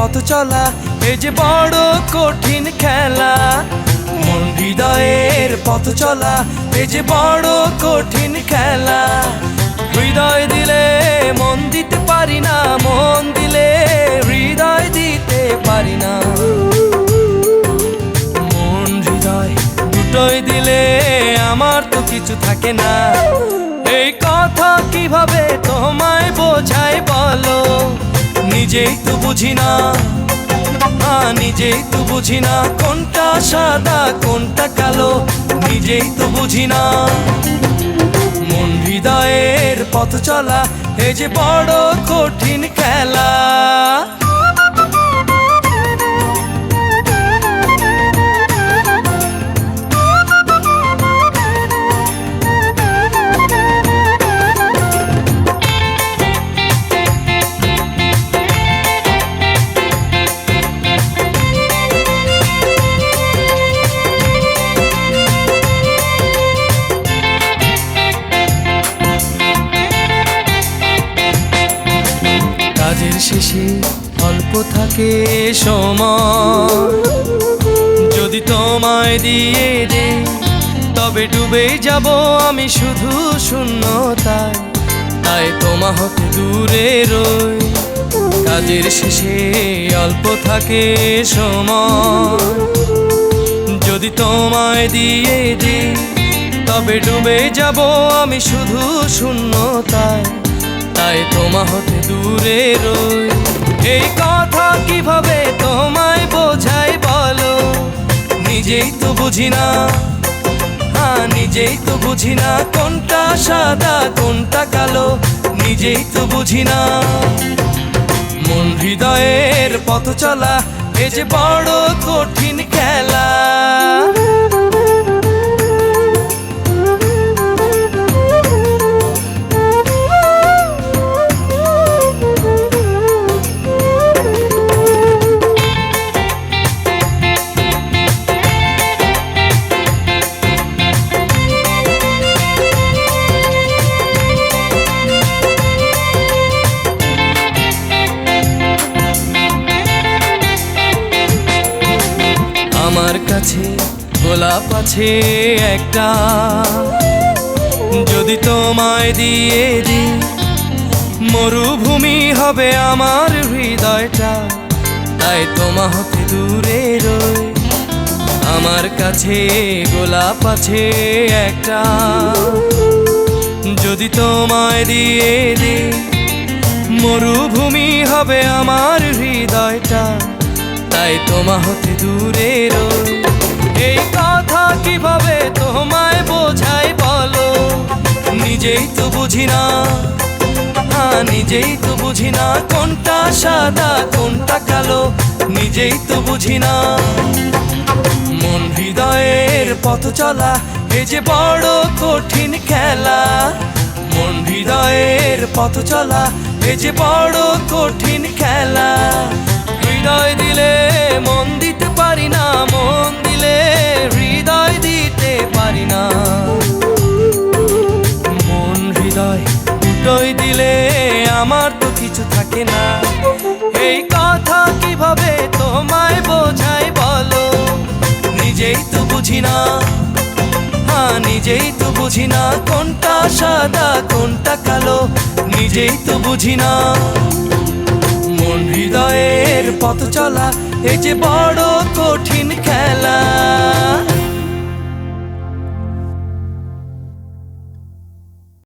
পথ চলা এ যে বড় কঠিন খেলা। মন হৃদয়ের পথ চলা এ যে বড় কঠিন খেলা। হৃদয় দিলে মন দিতে পারি না, মন দিলে হৃদয় দিতে পারি না। মন হৃদয় দুটোই দিলে আমার তো কিছু থাকে না। নিজেই তো বুঝি না। না, নিজেই তো বুঝি না কোনটা সাদা, কোনটা কালো। নিজেই তো বুঝি না। মন হৃদয়ের পথ চলা এ যে বড় কঠিন খেলা। কাজের শেষে অল্প থাকে সময়। যদি তোমায় দিয়ে দে, তবে ডুবে যাব আমি শুধু শূন্যতায়। তাই তোমা হতে দূরে রই। কাজের শেষে অল্প থাকে সময়। যদি তোমায় দিয়ে দে, তবে ডুবে যাব আমি শুধু শূন্যতায়। তাই তোমা হতে দূরে রই? এই কথা কীভাবে তোমায় বোঝাই বলো? নিজেই তো বুঝি না। হ্যাঁ নিজেই তো বুঝি না কোনটা সাদা, কোনটা কালো। নিজেই তো বুঝি না। মন হৃদয়ের পথ চলা এ যে বড় কঠিন খেলা। আমার কাছে, গোলাপ আছে একটা। যদি তোমায় দিয়ে দি মরুভূমি হবে আমার হৃদয়টা। তাই তোমা হতে দূরে রই, আমার কাছে গোলাপ আছে একটা। যদি তোমায় দিয়ে দি মরুভূমি হবে আমার হৃদয়টা। তাই তোমা হতে দূরে এই কথা কীভাবে তোমায় বোঝাই বলো? নিজেই তো বুঝি না। হ্যাঁ নিজেই তো বুঝি না কোনটা সাদা, কোনটা কালো। নিজেই তো বুঝি না। মন হৃদয়ের পথ চলা, এ যে বড় কঠিন খেলা। মন হৃদয়ের পথ চলা, এ যে বড় কঠিন খেলা। হৃদয় দিলে মন দিতে পারি না, মন দিলে হৃদয় দিতে পারি না। মন হৃদয় দুটোই দিলে আমার তো কিছু থাকে না। এই কথা কীভাবে তোমায় বোঝাই বলো? নিজেই তো বুঝি না। হ্যাঁ নিজেই তো বুঝি না কোনটা সাদা, কোনটা কালো। নিজেই তো বুঝি না। হৃদয়ের পথ চলা এই যে বড় কঠিন খেলা।